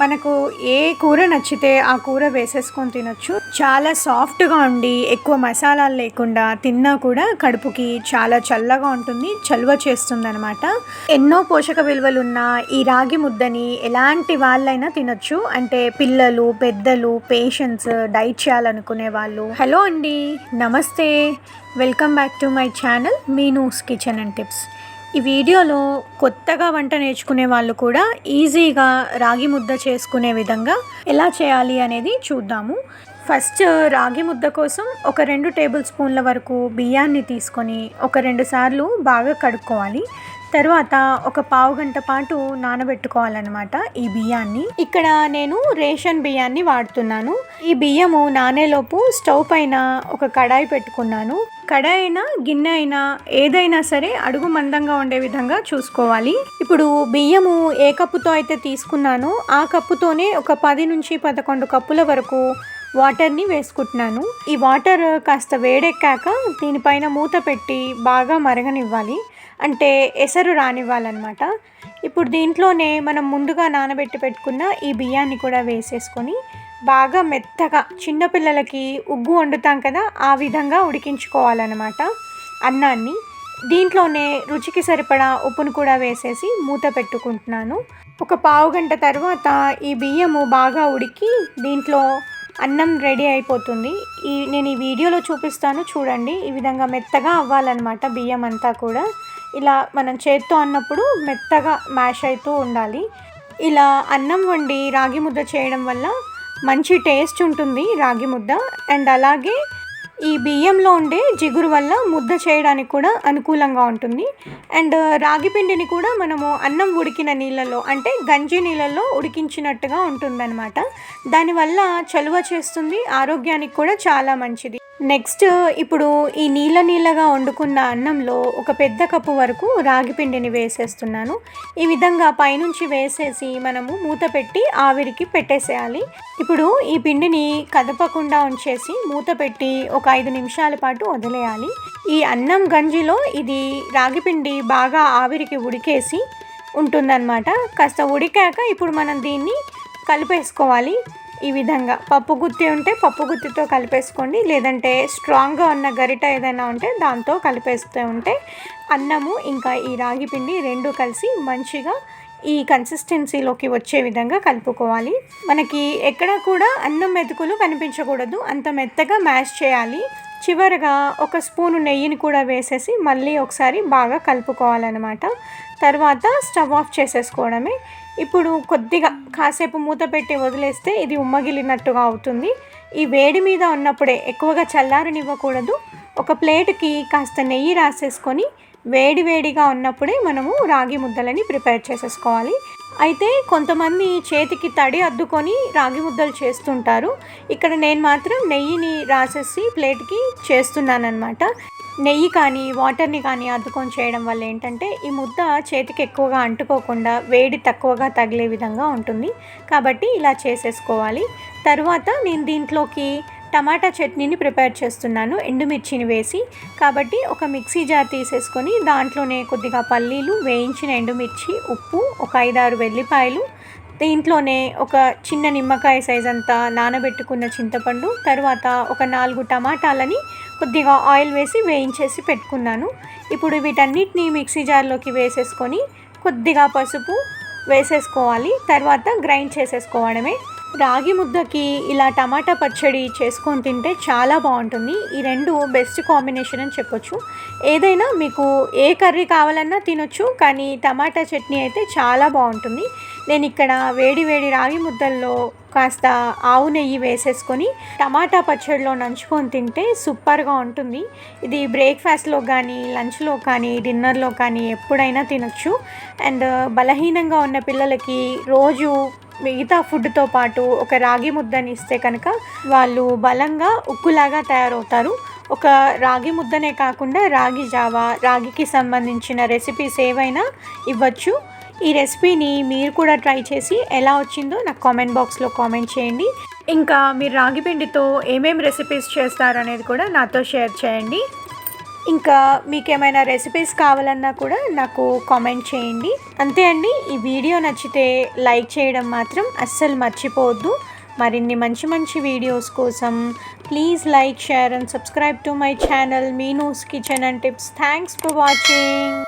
మనకు ఏ కూర నచ్చితే ఆ కూర వేసేసుకొని తినొచ్చు. చాలా సాఫ్ట్గా ఉండి ఎక్కువ మసాలాలు లేకుండా తిన్నా కూడా కడుపుకి చాలా చల్లగా ఉంటుంది చలువ చేస్తుంది అనమాట ఎన్నో పోషక విలువలు ఉన్న ఈ రాగి ముద్దని ఎలాంటి వాళ్ళైనా తినొచ్చు. అంటే పిల్లలు పెద్దలు పేషెంట్స్ డైట్ చేయాలనుకునే వాళ్ళు. హలో అండి నమస్తే. Welcome back to my channel Meenu's kitchen and tips. ఈ వీడియోలో కొత్తగా వంట నేర్చుకునే వాళ్ళు కూడా ఈజీగా రాగి ముద్ద చేసుకునే విధంగా ఎలా చేయాలి అనేది చూద్దాము. ఫస్ట్ రాగి ముద్ద కోసం ఒక రెండు టేబుల్ స్పూన్ల వరకు బియ్యాన్ని తీసుకొని ఒక రెండు సార్లు బాగా కడుక్కోవాలి. తర్వాత ఒక పావు గంట పాటు నానబెట్టుకోవాలన్నమాట ఈ బియ్యాన్ని. ఇక్కడ నేను రేషన్ బియ్యాన్ని వాడుతున్నాను. ఈ బియ్యము నానేలోపు స్టవ్ పైన ఒక కడాయి పెట్టుకున్నాను. కడాయి అయినా గిన్నె అయినా ఏదైనా సరే అడుగు మందంగా ఉండే విధంగా చూసుకోవాలి. ఇప్పుడు బియ్యము ఏ కప్పుతో అయితే తీసుకున్నానో ఆ కప్పుతోనే ఒక పది నుంచి పదకొండు కప్పుల వరకు వాటర్ని వేసుకుంటున్నాను. ఈ వాటర్ కాస్త వేడెక్కాక దీనిపైన మూత పెట్టి బాగా మరగనివ్వాలి. అంటే ఎసరు రానివ్వాలన్నమాట. ఇప్పుడు దీంట్లోనే మనం ముందుగా నానబెట్టి పెట్టుకున్న ఈ బియ్యాన్ని కూడా వేసేసుకొని బాగా మెత్తగా చిన్నపిల్లలకి ఉగ్గు వండుతాం కదా ఆ విధంగా ఉడికించుకోవాలన్నమాట అన్నాన్ని. దీంట్లోనే రుచికి సరిపడా ఉప్పును కూడా వేసేసి మూత పెట్టుకుంటున్నాను. ఒక పావు గంట తర్వాత ఈ బియ్యము బాగా ఉడికి దీంట్లో అన్నం రెడీ అయిపోతుంది. ఈ నేను ఈ వీడియోలో చూపిస్తాను చూడండి. ఈ విధంగా మెత్తగా అవ్వాలన్నమాట బియ్యం అంతా కూడా. ఇలా మనం చేత్తో అన్నప్పుడు మెత్తగా మ్యాష్ అవుతూ ఉండాలి. ఇలా అన్నం వండి రాగి ముద్ద చేయడం వల్ల మంచి టేస్ట్ ఉంటుంది రాగి ముద్ద. అండ్ అలాగే ఈ బియ్యంలో ఉండే జిగురు వల్ల ముద్ద చేయడానికి కూడా అనుకూలంగా ఉంటుంది. అండ్ రాగి పిండిని కూడా మనము అన్నం ఉడికిన నీళ్ళలో అంటే గంజి నీళ్ళల్లో ఉడికించినట్టుగా ఉంటుందన్నమాట. దానివల్ల చలువ చేస్తుంది ఆరోగ్యానికి కూడా చాలా మంచిది. నెక్స్ట్ ఇప్పుడు ఈ నీళ్ళ నీళ్ళగా వండుకున్న అన్నంలో ఒక పెద్ద కప్పు వరకు రాగి పిండిని వేసేస్తున్నాను. ఈ విధంగా పైనుంచి వేసేసి మనము మూత పెట్టి ఆవిరికి పెట్టేసేయాలి. ఇప్పుడు ఈ పిండిని కదపకుండా ఉంచేసి మూత పెట్టి ఒక ఐదు నిమిషాల పాటు వదిలేయాలి. ఈ అన్నం గంజిలో ఇది రాగి పిండి బాగా ఆవిరికి ఉడికేసి ఉంటుందన్నమాట. కాస్త ఉడికాక ఇప్పుడు మనం దీన్ని కలిపేసుకోవాలి. ఈ విధంగా. పప్పు గుత్తి ఉంటే పప్పు గుత్తితో కలిపేసుకోండి. లేదంటే స్ట్రాంగ్గా ఉన్న గరిట ఏదైనా ఉంటే దాంతో కలిపేస్తూ ఉంటే అన్నము ఇంకా ఈ రాగి పిండి రెండు కలిసి మంచిగా ఈ కన్సిస్టెన్సీలోకి వచ్చే విధంగా కలుపుకోవాలి. మనకి ఎక్కడ కూడా అన్నం మెతుకులు కనిపించకూడదు. అంత మెత్తగా మ్యాష్ చేయాలి. చివరగా ఒక స్పూను నెయ్యిని కూడా వేసేసి మళ్ళీ ఒకసారి బాగా కలుపుకోవాలన్నమాట. తర్వాత స్టవ్ ఆఫ్ చేసేసుకోవడమే. ఇప్పుడు కొద్దిగా కాసేపు మూత పెట్టి వదిలేస్తే ఇది ఉమ్మగిలినట్టుగా అవుతుంది. ఈ వేడి మీద ఉన్నప్పుడే ఎక్కువగా చల్లారనివ్వకూడదు. ఒక ప్లేట్కి కాస్త నెయ్యి రాసేసుకొని వేడి వేడిగా ఉన్నప్పుడే మనము రాగి ముద్దలని ప్రిపేర్ చేసేసుకోవాలి. అయితే కొంతమంది చేతికి తడి అద్దుకొని రాగి ముద్దలు చేస్తుంటారు. ఇక్కడ నేను మాత్రం నెయ్యిని రాసేసి ప్లేట్కి చేస్తున్నానమాట నెయ్యి కానీ వాటర్ని కానీ అద్దుకొని చేయడం వల్ల ఏంటంటే ఈ ముద్ద చేతికి ఎక్కువగా అంటుకోకుండా వేడి తక్కువగా తగిలే విధంగా ఉంటుంది. కాబట్టి ఇలా చేసేసుకోవాలి. తర్వాత నేను దీంట్లోకి టమాటా చట్నీని ప్రిపేర్ చేస్తున్నాను ఎండుమిర్చిని వేసి. కాబట్టి ఒక మిక్సీ జార్ తీసేసుకొని దాంట్లోనే కొద్దిగా పల్లీలు వేయించిన ఎండుమిర్చి ఉప్పు ఒక ఐదారు వెల్లిపాయలు దీంట్లోనే ఒక చిన్న నిమ్మకాయ సైజ్ అంతా నానబెట్టుకున్న చింతపండు తర్వాత ఒక నాలుగు టమాటాలని కొద్దిగా ఆయిల్ వేసి వేయించేసి పెట్టుకున్నాను. ఇప్పుడు వీటన్నిటిని మిక్సీ జార్లోకి వేసేసుకొని కొద్దిగా పసుపు వేసేసుకోవాలి తర్వాత గ్రైండ్ చేసేసుకోవడమే. రాగి ముద్దకి ఇలా టమాటా పచ్చడి చేసుకొని తింటే చాలా బాగుంటుంది. ఈ రెండు బెస్ట్ కాంబినేషన్ అని చెప్పొచ్చు. ఏదైనా మీకు ఏ కర్రీ కావాలన్నా తినొచ్చు కానీ టమాటా చట్నీ అయితే చాలా బాగుంటుంది. నేను ఇక్కడ వేడి వేడి రాగి ముద్దల్లో కాస్త ఆవు నెయ్యి వేసేసుకొని టమాటా పచ్చడిలో నంచుకొని తింటే సూపర్గా ఉంటుంది. ఇది బ్రేక్ఫాస్ట్లో కానీ లంచ్లో కానీ డిన్నర్లో కానీ ఎప్పుడైనా తినొచ్చు. అండ్ బలహీనంగా ఉన్న పిల్లలకి రోజు మిగతా ఫుడ్తో పాటు ఒక రాగి ముద్దని ఇస్తే కనుక వాళ్ళు బలంగా ఉక్కులాగా తయారవుతారు. ఒక రాగి ముద్దనే కాకుండా రాగి జావా రాగికి సంబంధించిన రెసిపీస్ ఏవైనా ఇవ్వచ్చు. ఈ రెసిపీని మీరు కూడా ట్రై చేసి ఎలా వచ్చిందో నాకు కామెంట్ బాక్స్లో కామెంట్ చేయండి. ఇంకా మీరు రాగి పిండితో ఏమేమి రెసిపీస్ చేస్తారనేది కూడా నాతో షేర్ చేయండి. ఇంకా మీకు ఏమైనా రెసిపీస్ కావాలన్నా కూడా నాకు కామెంట్ చేయండి. అంతే అండి ఈ వీడియో నచ్చితే లైక్ చేయడం మాత్రం అస్సలు మర్చిపోవద్దు. మరిన్ని మంచి మంచి వీడియోస్ కోసం please like share and subscribe to my channel Meenu's kitchen and tips thanks for watching